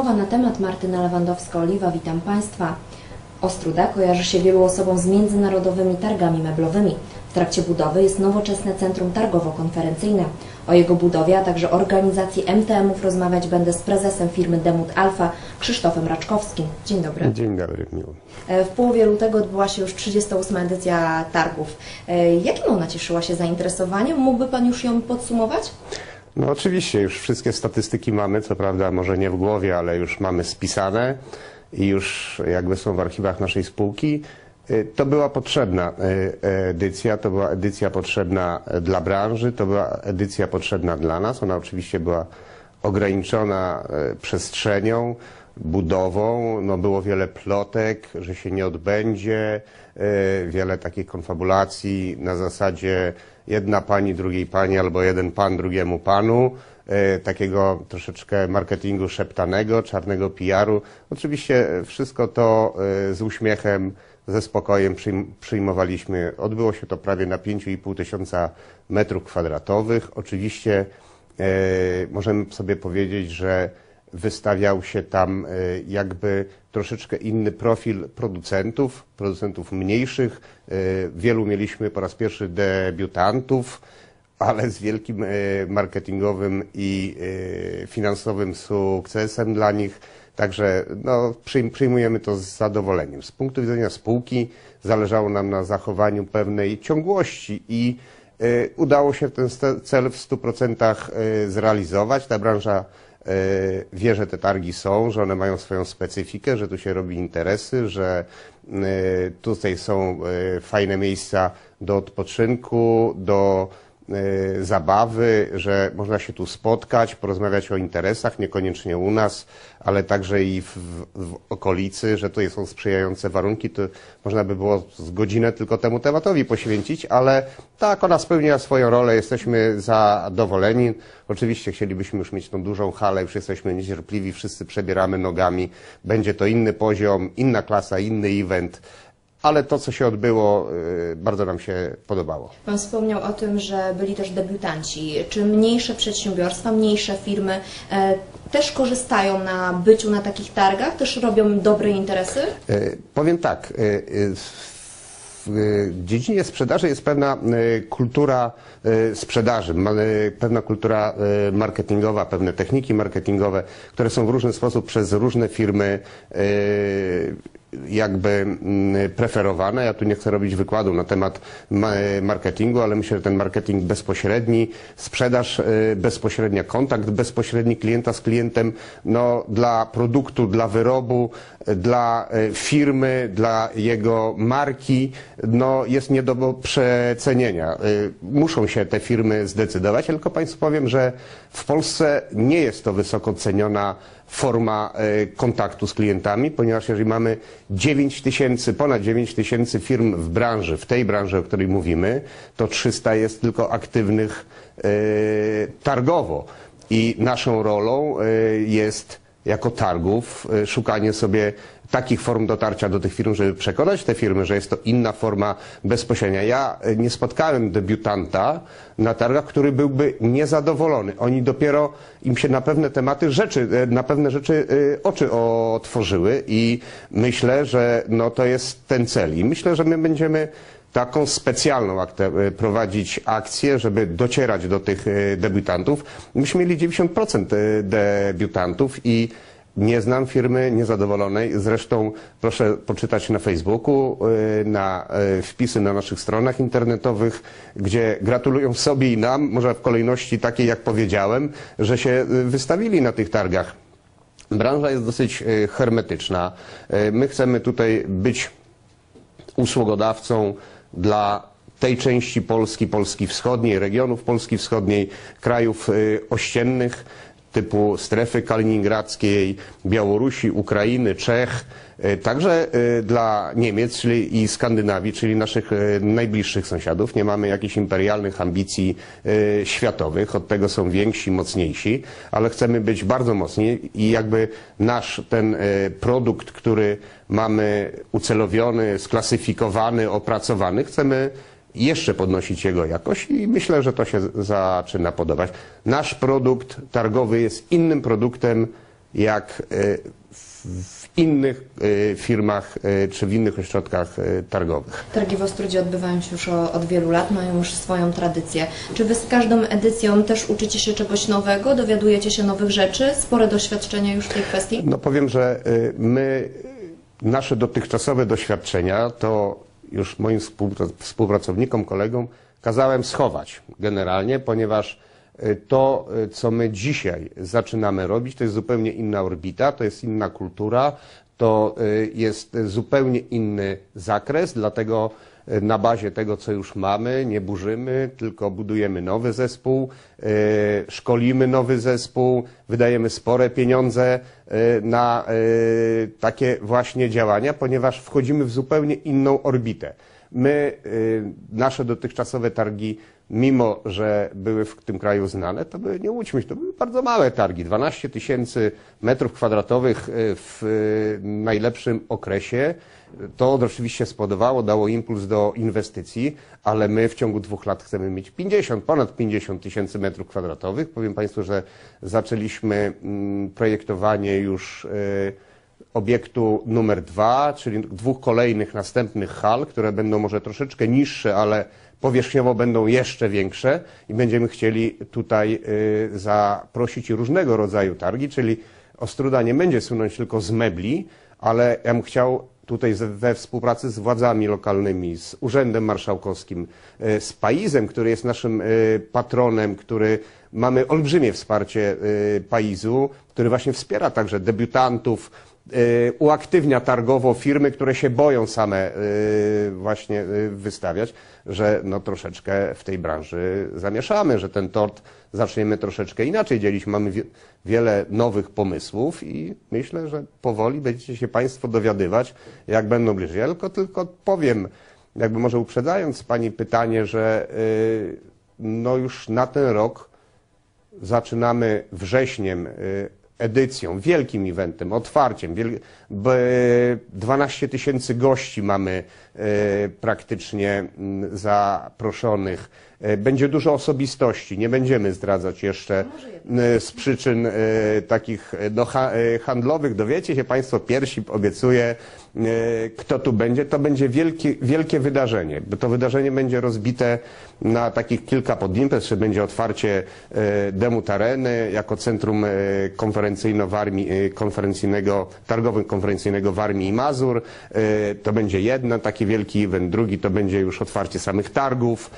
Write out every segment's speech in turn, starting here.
Rozmowa na temat Martyna Lewandowska-Oliwa. Witam Państwa. Ostruda kojarzy się wielu osobom z międzynarodowymi targami meblowymi. W trakcie budowy jest nowoczesne centrum targowo-konferencyjne. O jego budowie, a także organizacji MTM-ów rozmawiać będę z prezesem firmy Demut Alfa, Krzysztofem Raczkowskim. Dzień dobry. Dzień dobry, miło. E, W połowie lutego odbyła się już 38. edycja targów. E, Jakim ona cieszyła się zainteresowaniem? Mógłby Pan już ją podsumować? No oczywiście, już wszystkie statystyki mamy, co prawda może nie w głowie, ale już mamy spisane i już jakby są w archiwach naszej spółki. Y, To była potrzebna y, edycja, to była edycja potrzebna dla branży, to była edycja potrzebna dla nas. Ona oczywiście była ograniczona y, przestrzenią, budową, no było wiele plotek, że się nie odbędzie, wiele takich konfabulacji na zasadzie jedna pani drugiej pani albo jeden pan drugiemu panu, y, takiego troszeczkę marketingu szeptanego, czarnego PR-u. Oczywiście wszystko to y, z uśmiechem, ze spokojem przyjm- przyjmowaliśmy. Odbyło się to prawie na 5,5 tysiąca metrów kwadratowych. Oczywiście e, możemy sobie powiedzieć, że wystawiał się tam e, jakby troszeczkę inny profil producentów, producentów mniejszych. E, wielu mieliśmy po raz pierwszy debiutantów, ale z wielkim e, marketingowym i finansowym sukcesem dla nich. Także no, przyjm- przyjmujemy to z zadowoleniem. Z punktu widzenia spółki zależało nam na zachowaniu pewnej ciągłości i udało się ten cel w 100% e, zrealizować. Ta branża wie, że te targi są, że one mają swoją specyfikę, że tu się robi interesy, że e, tutaj są e, fajne miejsca do odpoczynku, do e, zabawy, że można się tu spotkać, porozmawiać o interesach, niekoniecznie u nas, ale także i w, w okolicy, że tutaj są sprzyjające warunki, to można by było z godzinę tylko temu tematowi poświęcić, ale tak, ona spełniła swoją rolę, jesteśmy zadowoleni. Oczywiście chcielibyśmy już mieć tą dużą halę, już jesteśmy niecierpliwi, wszyscy przebieramy nogami, będzie to inny poziom, inna klasa, inny event, ale to, co się odbyło, y, bardzo nam się podobało. Pan wspomniał o tym, że byli też debiutanci. Czy mniejsze przedsiębiorstwa, mniejsze firmy e, też korzystają na byciu na takich targach? Też robią dobre interesy? E, Powiem tak, e, w dziedzinie sprzedaży jest pewna kultura sprzedaży, pewna kultura marketingowa, pewne techniki marketingowe, które są w różny sposób przez różne firmy jakby mm, preferowane. Ja tu nie chcę robić wykładu na temat ma- marketingu, ale myślę, że ten marketing bezpośredni, sprzedaż e, bezpośrednia, kontakt bezpośredni klienta z klientem, no dla produktu, dla wyrobu, dla e, firmy, dla jego marki, no jest nie do przecenienia. E, Muszą się te firmy zdecydować, tylko Państwu powiem, że w Polsce nie jest to wysoko ceniona forma e, kontaktu z klientami, ponieważ jeżeli mamy 9 tysięcy, ponad 9 tysięcy firm w branży, w tej branży, o której mówimy, to 300 jest tylko aktywnych e, targowo. I naszą rolą e, jest jako targów szukanie sobie takich form dotarcia do tych firm, żeby przekonać te firmy, że jest to inna forma bezpośrednia. Ja e, nie spotkałem debiutanta na targach, który byłby niezadowolony. Oni dopiero im się na pewne tematy rzeczy, e, na pewne rzeczy e, oczy otworzyły i myślę, że no to jest ten cel. I myślę, że my będziemy taką specjalną prowadzić akcję, żeby docierać do tych debiutantów. Myśmy mieli 90% e, debiutantów i nie znam firmy niezadowolonej. Zresztą proszę poczytać na Facebooku, e, na e, wpisy na naszych stronach internetowych, gdzie gratulują sobie i nam, może w kolejności takiej jak powiedziałem, że się e, wystawili na tych targach. Branża jest dosyć hermetyczna. My chcemy tutaj być usługodawcą dla tej części Polski, Polski Wschodniej, regionów Polski Wschodniej, krajów y, ościennych typu strefy kaliningradzkiej, Białorusi, Ukrainy, Czech, y, także y, dla Niemiec czyli i Skandynawii, czyli naszych y, najbliższych sąsiadów. Nie mamy jakichś imperialnych ambicji światowych, od tego są więksi, mocniejsi, ale chcemy być bardzo mocni i jakby nasz ten produkt, który mamy ucelowiony, sklasyfikowany, opracowany, chcemy jeszcze podnosić jego jakość i myślę, że to się zaczyna podobać. Nasz produkt targowy jest innym produktem jak y, w innych y, firmach y, czy w innych ośrodkach targowych. Targi w Ostrudzie odbywają się już od wielu lat, mają już swoją tradycję. Czy wy z każdą edycją też uczycie się czegoś nowego, dowiadujecie się nowych rzeczy? Spore doświadczenie już w tej kwestii? No powiem, że my, nasze dotychczasowe doświadczenia to już moim współpra- współpracownikom, kolegom kazałem schować generalnie, ponieważ y, to, y, co my dzisiaj zaczynamy robić, to jest zupełnie inna orbita, to jest inna kultura, to y, jest zupełnie inny zakres, dlatego na bazie tego, co już mamy, nie burzymy, tylko budujemy nowy zespół, y, szkolimy nowy zespół, wydajemy spore pieniądze y, na takie właśnie działania, ponieważ wchodzimy w zupełnie inną orbitę. My, nasze dotychczasowe targi, mimo że były w tym kraju znane, to były, nie łudźmy się, to były bardzo małe targi. 12 tysięcy metrów kwadratowych y, w y, najlepszym okresie. To oczywiście spodobało, dało impuls do inwestycji, ale my w ciągu dwóch lat chcemy mieć 50, ponad 50 tysięcy metrów kwadratowych. Powiem Państwu, że zaczęliśmy mm, projektowanie już y, obiektu numer dwa, czyli dwóch kolejnych następnych hal, które będą może troszeczkę niższe, ale powierzchniowo będą jeszcze większe i będziemy chcieli tutaj y, zaprosić różnego rodzaju targi, czyli Ostruda nie będzie słynąć tylko z mebli, ale ja bym chciał tutaj we współpracy z władzami lokalnymi, z Urzędem Marszałkowskim, y, z Paizem, który jest naszym y, patronem, który mamy olbrzymie wsparcie Paizu, który właśnie wspiera także debiutantów, uaktywnia targowo firmy, które się boją same y, właśnie y, wystawiać, że no troszeczkę w tej branży zamieszamy, że ten tort zaczniemy troszeczkę inaczej dzielić. Mamy wie, wiele nowych pomysłów i myślę, że powoli będziecie się Państwo dowiadywać, jak będą bliżej. Tylko, tylko powiem, jakby może uprzedzając Pani pytanie, że y, no już na ten rok zaczynamy wrześniem y, edycją, wielkim eventem, otwarciem. Wiel... b- 12 tysięcy gości mamy y, praktycznie mm, zaproszonych. Y, Będzie dużo osobistości, nie będziemy zdradzać jeszcze y, z przyczyn takich no, ha- handlowych. Dowiecie się Państwo pierwsi, obiecuję, kto tu będzie. To będzie wielkie, wielkie wydarzenie, to wydarzenie będzie rozbite na takich kilka podnim. Jeszcze będzie otwarcie y, Demut Areny jako centrum y, konferencyjno-konferencyjnego, targowo-konferencyjnego w Armii i Mazur. To będzie jeden taki wielki event. Drugi to będzie już otwarcie samych targów.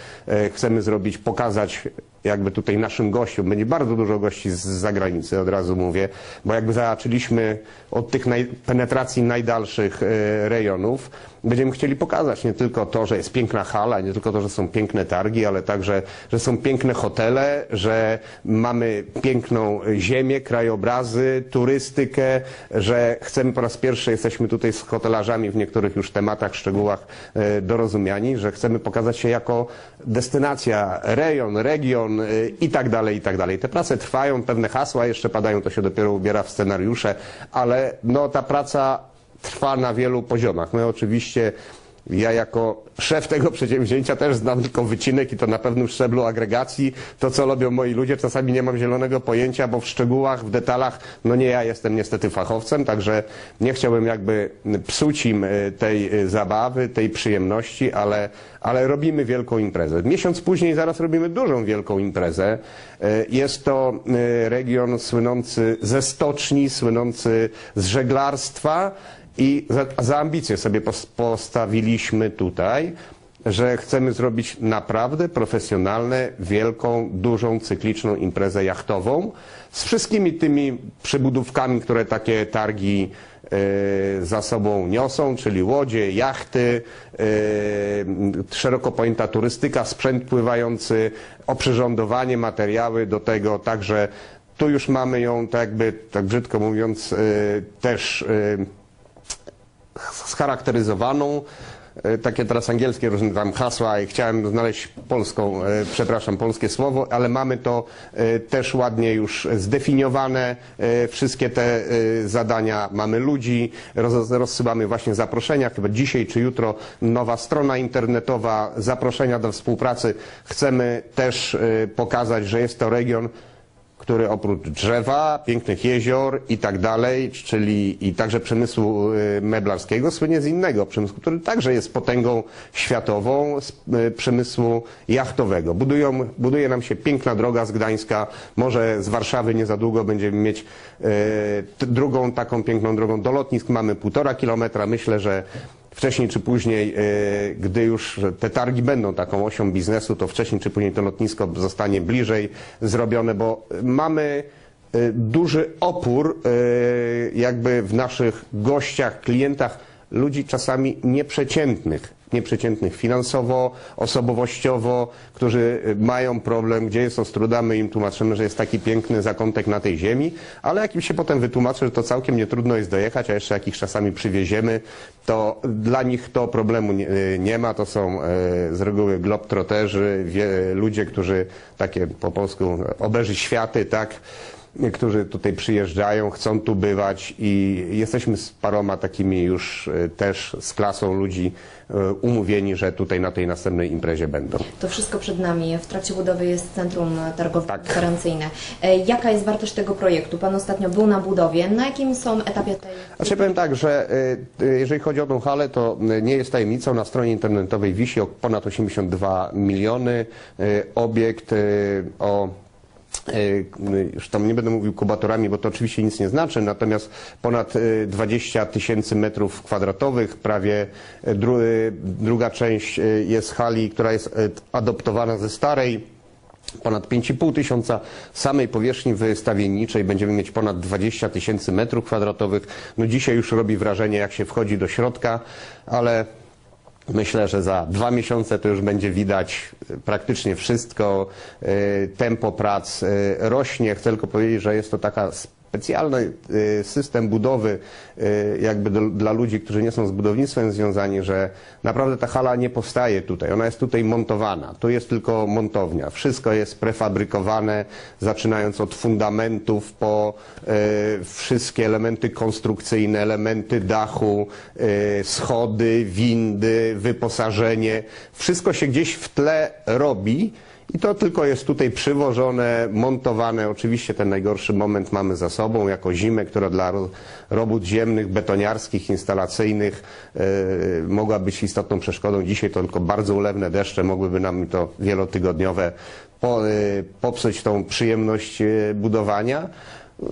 Chcemy zrobić, pokazać jakby tutaj naszym gościom, będzie bardzo dużo gości z zagranicy, od razu mówię, bo jakby zaczęliśmy od tych naj, penetracji najdalszych e, rejonów, będziemy chcieli pokazać nie tylko to, że jest piękna hala, nie tylko to, że są piękne targi, ale także, że są piękne hotele, że mamy piękną ziemię, krajobrazy, turystykę, że chcemy po raz pierwszy, jesteśmy tutaj z hotelarzami w niektórych już tematach, szczegółach e, dorozumiani, że chcemy pokazać się jako destynacja, rejon, region e, i tak dalej, i tak dalej. Te prace trwają, pewne hasła jeszcze padają, to się dopiero ubiera w scenariusze, ale no ta praca trwa na wielu poziomach. My oczywiście, ja jako szef tego przedsięwzięcia też znam tylko wycinek i to na pewnym szczeblu agregacji. To, co robią moi ludzie, czasami nie mam zielonego pojęcia, bo w szczegółach, w detalach, no nie ja jestem niestety fachowcem, także nie chciałbym jakby psuć im y, tej y, zabawy, tej przyjemności, ale, ale robimy wielką imprezę. Miesiąc później zaraz robimy dużą, wielką imprezę. Y, Jest to region słynący ze stoczni, słynący z żeglarstwa, i za, za ambicje sobie pos- postawiliśmy tutaj, że chcemy zrobić naprawdę profesjonalne, wielką, dużą, cykliczną imprezę jachtową z wszystkimi tymi przybudówkami, które takie targi e, za sobą niosą, czyli łodzie, jachty, e, szeroko pojęta turystyka, sprzęt pływający, oprzyrządowanie, materiały do tego, także tu już mamy ją, tak jakby, tak brzydko mówiąc, e, też scharakteryzowaną. E, Takie teraz angielskie różne tam hasła i chciałem znaleźć polską, e, przepraszam, polskie słowo, ale mamy to e, też ładnie już zdefiniowane, wszystkie te zadania, mamy ludzi, roz, rozsyłamy właśnie zaproszenia, chyba dzisiaj czy jutro nowa strona internetowa, zaproszenia do współpracy. Chcemy też pokazać, że jest to region, który oprócz drzewa, pięknych jezior i tak dalej, czyli i także przemysłu y, meblarskiego, słynie z innego przemysłu, który także jest potęgą światową, z y, przemysłu jachtowego. Budują, buduje nam się piękna droga z Gdańska, może z Warszawy nie za długo będziemy mieć y, drugą taką piękną drogą do lotnisk. Mamy półtora kilometra. Myślę, że wcześniej czy później, y, gdy już te targi będą taką osią biznesu, to wcześniej czy później to lotnisko zostanie bliżej zrobione, bo mamy y, duży opór y, jakby w naszych gościach, klientach, ludzi czasami nieprzeciętnych, nieprzeciętnych finansowo, osobowościowo, którzy y, mają problem, gdzie jest Ostruda, my im tłumaczymy, że jest taki piękny zakątek na tej ziemi, ale jak im się potem wytłumaczy, że to całkiem nie trudno jest dojechać, a jeszcze jak ich czasami przywieziemy, to dla nich to problemu nie, y, nie ma, to są y, z reguły globtroterzy, ludzie, którzy takie po polsku obeży światy, tak, którzy tutaj przyjeżdżają, chcą tu bywać i jesteśmy z paroma takimi już e, też z klasą ludzi e, umówieni, że tutaj na tej następnej imprezie będą. To wszystko przed nami. W trakcie budowy jest centrum Tak. targowo-konferencyjne. E, Jaka jest wartość tego projektu? Pan ostatnio był na budowie. Na jakim są etapie tej... Znaczy powiem tak, że jeżeli chodzi o tą halę, to nie jest tajemnicą, na stronie internetowej wisi o ponad 82 miliony, obiekt o już tam nie będę mówił kubatorami, bo to oczywiście nic nie znaczy, natomiast ponad y, 20 tysięcy metrów kwadratowych, prawie y, dru, y, druga część y, jest hali, która jest y, adoptowana ze starej, ponad 5,5 tysiąca samej powierzchni wystawienniczej. Będziemy mieć ponad 20 tysięcy metrów kwadratowych. No dzisiaj już robi wrażenie, jak się wchodzi do środka, ale myślę, że za dwa miesiące to już będzie widać e, praktycznie wszystko. E, Tempo prac e, rośnie. Chcę tylko powiedzieć, że jest to taka specjalny e, system budowy e, jakby do, dla ludzi, którzy nie są z budownictwem związani, że naprawdę ta hala nie powstaje tutaj, ona jest tutaj montowana, tu jest tylko montownia, wszystko jest prefabrykowane, zaczynając od fundamentów po e, wszystkie elementy konstrukcyjne, elementy dachu, schody, windy, wyposażenie, wszystko się gdzieś w tle robi, i to tylko jest tutaj przywożone, montowane. Oczywiście ten najgorszy moment mamy za sobą, jako zimę, która dla ro- robót ziemnych, betoniarskich, instalacyjnych e, mogła być istotną przeszkodą. Dzisiaj to tylko bardzo ulewne deszcze mogłyby nam to wielotygodniowe po, e, popsuć tą przyjemność e, budowania.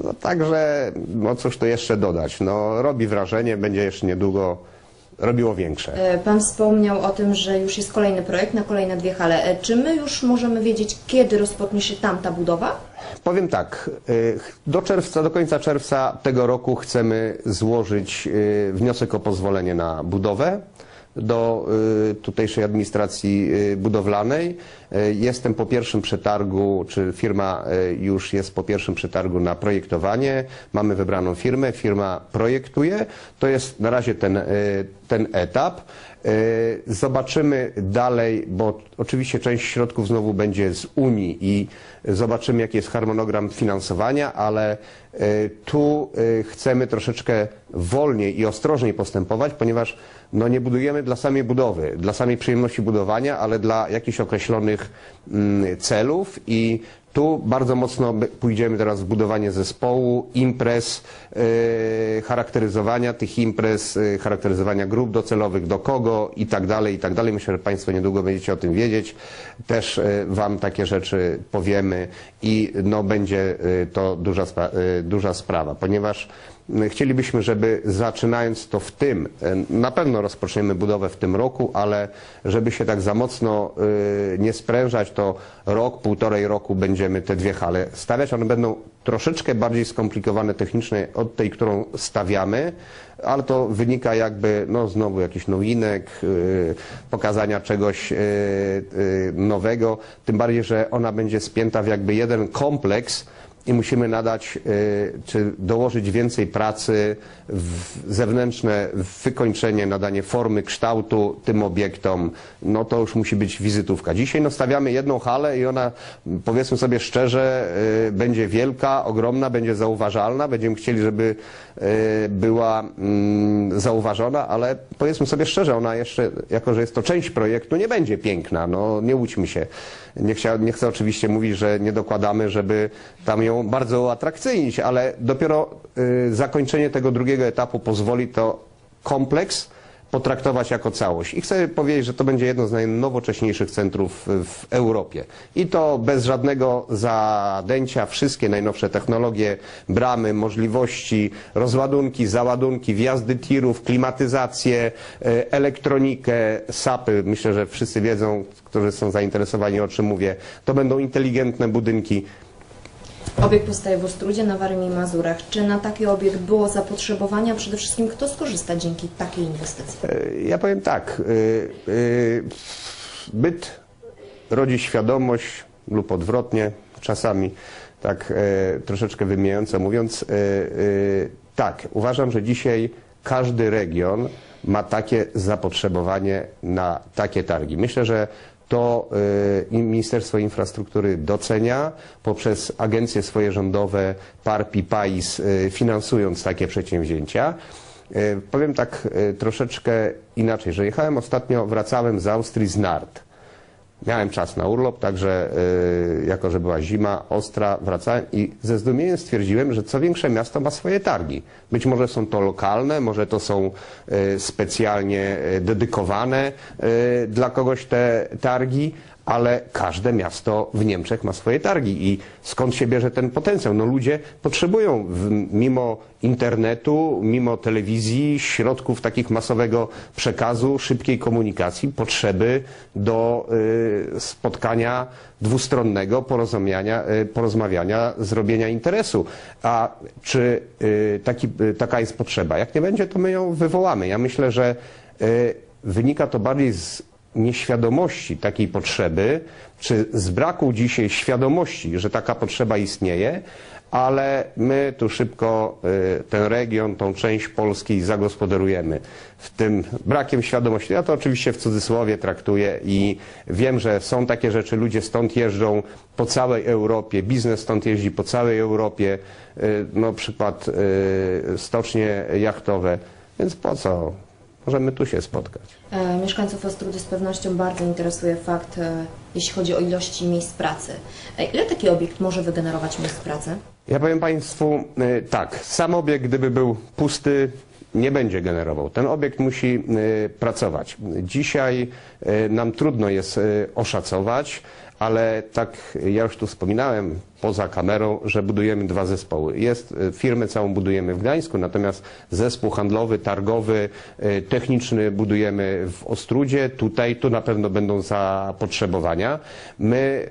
No, także, no cóż tu jeszcze dodać. No, robi wrażenie, będzie jeszcze niedługo robiło większe. E, Pan wspomniał o tym, że już jest kolejny projekt na kolejne dwie hale. E, Czy my już możemy wiedzieć, kiedy rozpocznie się tamta budowa? Powiem tak, y, do czerwca, do końca czerwca tego roku chcemy złożyć wniosek o pozwolenie na budowę do tutejszej administracji budowlanej. Y, Jestem po pierwszym przetargu, czy firma y, już jest po pierwszym przetargu na projektowanie. Mamy wybraną firmę, firma projektuje. To jest na razie ten, y, ten etap. Zobaczymy dalej, bo oczywiście część środków znowu będzie z Unii i zobaczymy, jaki jest harmonogram finansowania, ale tu chcemy troszeczkę wolniej i ostrożniej postępować, ponieważ no, nie budujemy dla samej budowy, dla samej przyjemności budowania, ale dla jakichś określonych mm, celów i tu bardzo mocno pójdziemy teraz w budowanie zespołu, imprez, yy, charakteryzowania tych imprez, yy, charakteryzowania grup docelowych, do kogo i tak dalej, i tak dalej. Myślę, że Państwo niedługo będziecie o tym wiedzieć. Też yy, Wam takie rzeczy powiemy i no, będzie yy, to duża, spra- yy, duża sprawa, ponieważ chcielibyśmy, żeby zaczynając to w tym, yy, na pewno rozpoczniemy budowę w tym roku, ale żeby się tak za mocno yy, nie sprężać, to rok, półtorej roku będziemy te dwie hale stawiać. One będą troszeczkę bardziej skomplikowane technicznie od tej, którą stawiamy, ale to wynika jakby, no znowu jakiś nowinek, yy, pokazania czegoś nowego, tym bardziej, że ona będzie spięta w jakby jeden kompleks, i musimy nadać, y, czy dołożyć więcej pracy w zewnętrzne wykończenie, nadanie formy, kształtu tym obiektom, no to już musi być wizytówka. Dzisiaj no, stawiamy jedną halę i ona, powiedzmy sobie szczerze, y, będzie wielka, ogromna, będzie zauważalna, będziemy chcieli, żeby y, była mm, zauważona, ale powiedzmy sobie szczerze, ona jeszcze, jako że jest to część projektu, nie będzie piękna, no nie łudźmy się. Nie, chcia, nie chcę oczywiście mówić, że nie dokładamy, żeby tam ją bardzo uatrakcyjnić, ale dopiero y, zakończenie tego drugiego etapu pozwoli to kompleks potraktować jako całość. I chcę powiedzieć, że to będzie jedno z najnowocześniejszych centrów w Europie. I to bez żadnego zadęcia, wszystkie najnowsze technologie, bramy, możliwości, rozładunki, załadunki, wjazdy tirów, klimatyzację, e, elektronikę, SAPy. Myślę, że wszyscy wiedzą, którzy są zainteresowani o czym mówię. To będą inteligentne budynki. Obiekt powstaje w Ostrudzie na Warmii i Mazurach. Czy na taki obiekt było zapotrzebowanie, a przede wszystkim kto skorzysta dzięki takiej inwestycji? E, Ja powiem tak. y, y, Byt rodzi świadomość lub odwrotnie, czasami tak e, troszeczkę wymijająco mówiąc. e, e, Tak, uważam, że dzisiaj każdy region ma takie zapotrzebowanie na takie targi. Myślę, że to i Ministerstwo Infrastruktury docenia poprzez agencje swoje rządowe, PARP i PAIS, e, finansując takie przedsięwzięcia. E, Powiem tak troszeczkę inaczej, że jechałem ostatnio, wracałem z Austrii z Nart. Miałem czas na urlop, także e, jako, że była zima ostra, wracałem i ze zdumieniem stwierdziłem, że co większe miasto ma swoje targi. Być może są to lokalne, może to są e, specjalnie e, dedykowane dla kogoś te targi, ale każde miasto w Niemczech ma swoje targi i skąd się bierze ten potencjał? No ludzie potrzebują mimo internetu, mimo telewizji, środków takich masowego przekazu, szybkiej komunikacji, potrzeby do y, spotkania dwustronnego, porozumienia, y, porozmawiania, zrobienia interesu. A czy y, taki, taka jest potrzeba? Jak nie będzie, to my ją wywołamy. Ja myślę, że wynika to bardziej z nieświadomości takiej potrzeby, czy z braku dzisiaj świadomości, że taka potrzeba istnieje, ale my tu szybko y, ten region, tą część Polski zagospodarujemy. W tym brakiem świadomości, ja to oczywiście w cudzysłowie traktuję i wiem, że są takie rzeczy, ludzie stąd jeżdżą po całej Europie, biznes stąd jeździ po całej Europie, y, no przykład y, stocznie jachtowe, więc po co? Możemy tu się spotkać. E, Mieszkańców Ostrudy z pewnością bardzo interesuje fakt, e, jeśli chodzi o ilości miejsc pracy. E, Ile taki obiekt może wygenerować miejsc pracy? Ja powiem Państwu tak, sam obiekt gdyby był pusty, nie będzie generował. Ten obiekt musi pracować. Dzisiaj nam trudno jest oszacować, ale tak ja już tu wspominałem poza kamerą, że budujemy dwa zespoły. Jest y, firmę całą budujemy w Gdańsku, natomiast zespół handlowy, targowy, y, techniczny budujemy w Ostrudzie. Tutaj tu na pewno będą zapotrzebowania. My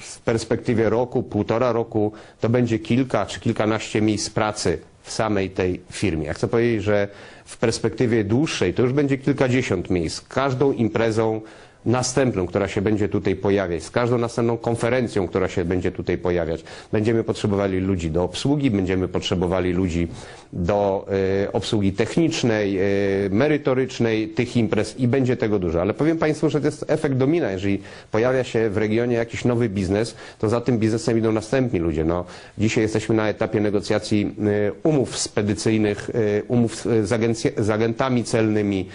w perspektywie roku, półtora roku to będzie kilka czy kilkanaście miejsc pracy w samej tej firmie. Ja chcę powiedzieć, że w perspektywie dłuższej to już będzie kilkadziesiąt miejsc. Każdą imprezą następną, która się będzie tutaj pojawiać, z każdą następną konferencją, która się będzie tutaj pojawiać, będziemy potrzebowali ludzi do obsługi, będziemy potrzebowali ludzi do e, obsługi technicznej, e, merytorycznej tych imprez i będzie tego dużo. Ale powiem Państwu, że to jest efekt domina. Jeżeli pojawia się w regionie jakiś nowy biznes, to za tym biznesem idą następni ludzie. No, dzisiaj jesteśmy na etapie negocjacji e, umów spedycyjnych, umów z, z agentami celnymi.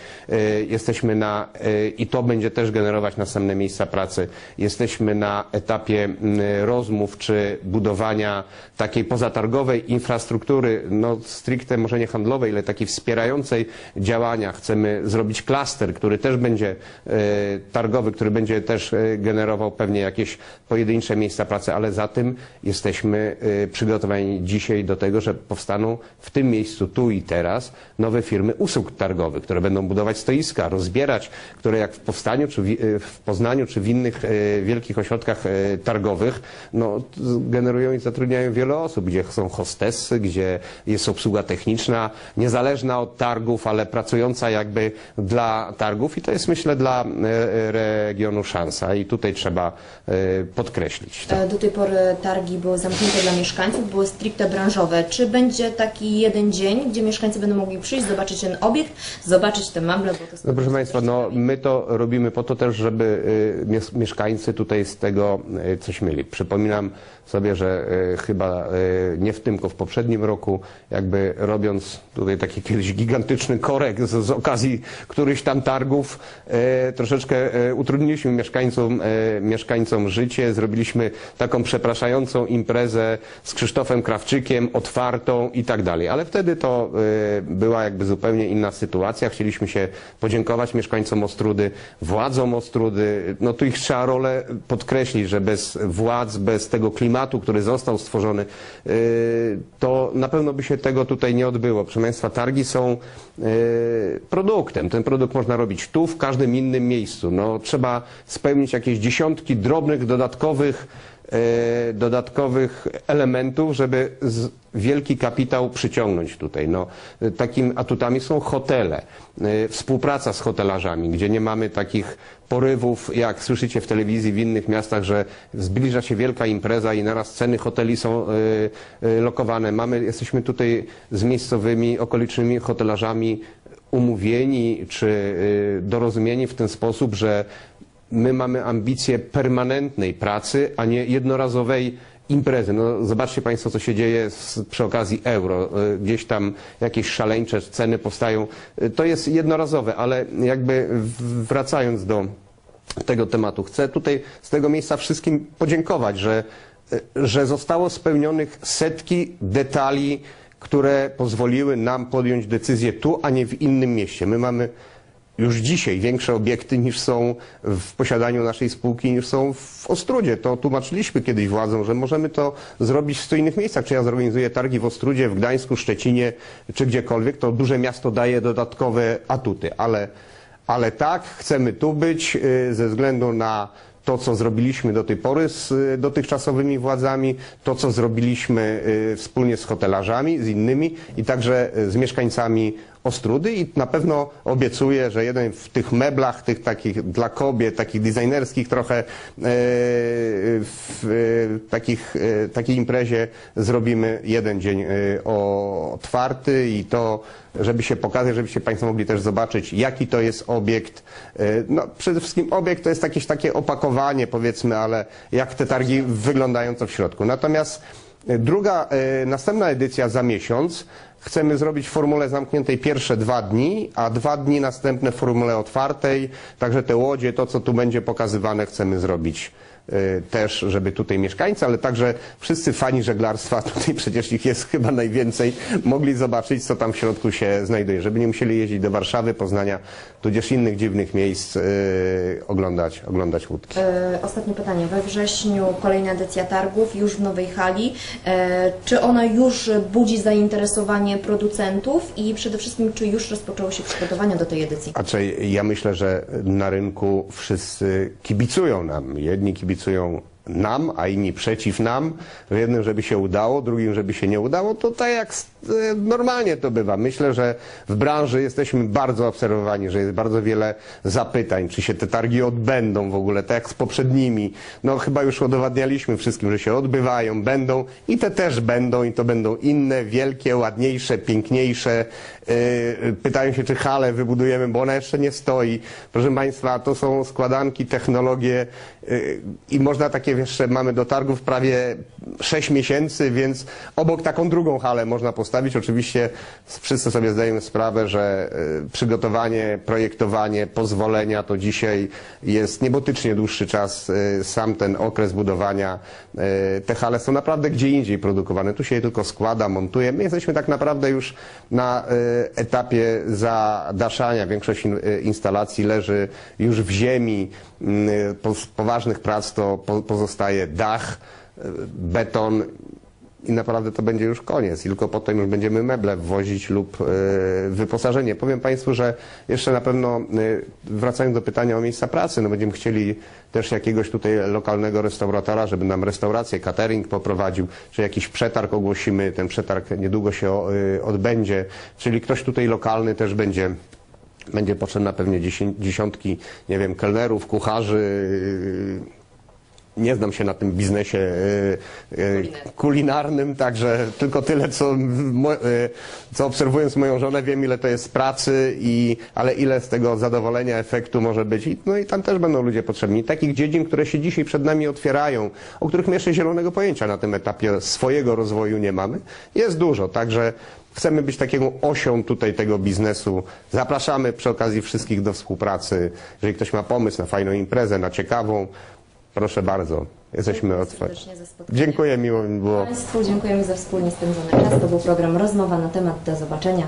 Jesteśmy na, i to będzie też generować następne miejsca pracy. Jesteśmy na etapie m, rozmów czy budowania takiej pozatargowej infrastruktury, no stricte może nie handlowej, ale takiej wspierającej działania. Chcemy zrobić klaster, który też będzie e, targowy, który będzie też e, generował pewnie jakieś pojedyncze miejsca pracy, ale za tym jesteśmy e, przygotowani dzisiaj do tego, że powstaną w tym miejscu, tu i teraz, nowe firmy usług targowych, które będą budować stoiska, rozbierać, które jak w Powstaniu, czy w, w Poznaniu, czy w innych e, wielkich ośrodkach e, targowych, no, generują i zatrudniają wiele osób, gdzie są hostessy, gdzie jest obsługa techniczna, niezależna od targów, ale pracująca jakby dla targów i to jest myślę dla e, regionu szansa i tutaj trzeba e, podkreślić. to. E, Do tej pory targi były zamknięte dla mieszkańców, były stricte branżowe. Czy będzie taki jeden dzień, gdzie mieszkańcy będą mogli przyjść, zobaczyć ten obiekt, zobaczyć te mable? Bo to No proszę Państwa, no my to robimy po to też, żeby y, mies- mieszkańcy tutaj z tego y, coś mieli. Przypominam sobie, że y, chyba y, nie w tym, tylko w poprzednim roku, jakby robiąc tutaj taki kiedyś gigantyczny korek z, z okazji którychś tam targów, y, troszeczkę utrudniliśmy mieszkańcom, mieszkańcom życie, zrobiliśmy taką przepraszającą imprezę z Krzysztofem Krawczykiem, otwartą i tak dalej. Ale wtedy to była jakby zupełnie inna sytuacja. Chcieliśmy się podziękować mieszkańcom Ostrudy, władzom Ostrudy. No tu ich trzeba rolę podkreślić, że bez władz, bez tego klimatu, który został stworzony, y, to na pewno by się tego tutaj nie odbyło. Proszę Państwa, targi są y, produktem. Ten produkt można robić tu, w każdym innym miejscu. No, trzeba spełnić jakieś dziesiątki drobnych, dodatkowych dodatkowych elementów, żeby wielki kapitał przyciągnąć tutaj. No, e, takim atutami są hotele, e, współpraca z hotelarzami, gdzie nie mamy takich porywów, jak słyszycie w telewizji w innych miastach, że zbliża się wielka impreza i naraz ceny hoteli są e, e, lokowane. Mamy, jesteśmy tutaj z miejscowymi, okolicznymi hotelarzami umówieni czy dorozumieni w ten sposób, że my mamy ambicje permanentnej pracy, a nie jednorazowej imprezy. No, zobaczcie Państwo, co się dzieje z, przy okazji euro. Y, Gdzieś tam jakieś szaleńcze ceny powstają. Y, To jest jednorazowe, ale jakby wracając do tego tematu, chcę tutaj z tego miejsca wszystkim podziękować, że, y, że zostało spełnionych setki detali, które pozwoliły nam podjąć decyzję tu, a nie w innym mieście. My mamy już dzisiaj większe obiekty niż są w posiadaniu naszej spółki, niż są w Ostrudzie. To tłumaczyliśmy kiedyś władzom, że możemy to zrobić w innych miejscach. Czy ja zorganizuję targi w Ostrudzie, w Gdańsku, Szczecinie, czy gdziekolwiek, to duże miasto daje dodatkowe atuty, ale, ale tak, chcemy tu być y, ze względu na to, co zrobiliśmy do tej pory z y, dotychczasowymi władzami, to, co zrobiliśmy y, wspólnie z hotelarzami, z innymi i także z mieszkańcami Ostrudy i na pewno obiecuję, że jeden w tych meblach, tych takich dla kobiet, takich designerskich trochę, e, w e, takich, e, takiej imprezie zrobimy jeden dzień otwarty i to, żeby się pokazać, żebyście Państwo mogli też zobaczyć, jaki to jest obiekt. No, przede wszystkim obiekt to jest jakieś takie opakowanie, powiedzmy, ale jak te targi wyglądają co w środku. Natomiast Druga, następna edycja za miesiąc. Chcemy zrobić w formule zamkniętej pierwsze dwa dni, a dwa dni następne w formule otwartej. Także te łodzie, to co tu będzie pokazywane, chcemy zrobić e, też, żeby tutaj mieszkańcy, ale także wszyscy fani żeglarstwa, tutaj przecież ich jest chyba najwięcej, mogli zobaczyć, co tam w środku się znajduje, żeby nie musieli jeździć do Warszawy, Poznania, tudzież innych dziwnych miejsc, e, oglądać, oglądać łódki. E, Ostatnie pytanie. We wrześniu kolejna edycja targów, już w nowej hali. E, Czy ona już budzi zainteresowanie producentów i przede wszystkim, czy już rozpoczęło się przygotowania do tej edycji? A czy ja myślę, że na rynku wszyscy kibicują nam. Jedni kibicują nam, a inni przeciw nam. W jednym, żeby się udało, drugim, żeby się nie udało. To tak jak e, normalnie to bywa. Myślę, że w branży jesteśmy bardzo obserwowani, że jest bardzo wiele zapytań, czy się te targi odbędą w ogóle, tak jak z poprzednimi. No chyba już udowadnialiśmy wszystkim, że się odbywają, będą i te też będą i to będą inne, wielkie, ładniejsze, piękniejsze. Yy, Pytają się, czy halę wybudujemy, bo ona jeszcze nie stoi. Proszę Państwa, to są składanki, technologie i można takie, jeszcze mamy do targów prawie 6 miesięcy, więc obok taką drugą halę można postawić. Oczywiście wszyscy sobie zdajemy sprawę, że yy, przygotowanie, projektowanie, pozwolenia to dzisiaj jest niebotycznie dłuższy czas. Yy, Sam ten okres budowania, yy, te hale są naprawdę gdzie indziej produkowane. Tu się je tylko składa, montuje. My jesteśmy tak naprawdę już na etapie zadaszania. Większość in, instalacji leży już w ziemi. Y, Poważnych prac to po, pozostaje dach, y, beton i naprawdę to będzie już koniec. I tylko potem już będziemy meble wwozić lub y, wyposażenie. Powiem Państwu, że jeszcze na pewno y, wracając do pytania o miejsca pracy, no będziemy chcieli też jakiegoś tutaj lokalnego restauratora, żeby nam restaurację, catering poprowadził, czy jakiś przetarg ogłosimy. Ten przetarg niedługo się odbędzie, czyli ktoś tutaj lokalny też będzie będzie potrzebna pewnie dziesiątki, nie wiem, kelnerów, kucharzy, nie znam się na tym biznesie e, e, Kulinarnym. także tylko tyle, co, e, co obserwując moją żonę, wiem ile to jest pracy, i, ale ile z tego zadowolenia, efektu może być. No i tam też będą ludzie potrzebni. Takich dziedzin, które się dzisiaj przed nami otwierają, o których my jeszcze zielonego pojęcia na tym etapie swojego rozwoju nie mamy, jest dużo. Także chcemy być taką osią tutaj tego biznesu. Zapraszamy przy okazji wszystkich do współpracy. Jeżeli ktoś ma pomysł na fajną imprezę, na ciekawą, proszę bardzo. Jesteśmy otwarci. serdecznie za spotkanie. Dziękuję, miło mi było. Państwu dziękujemy za wspólnie spędzony czas. To był program Rozmowa na temat. Do zobaczenia.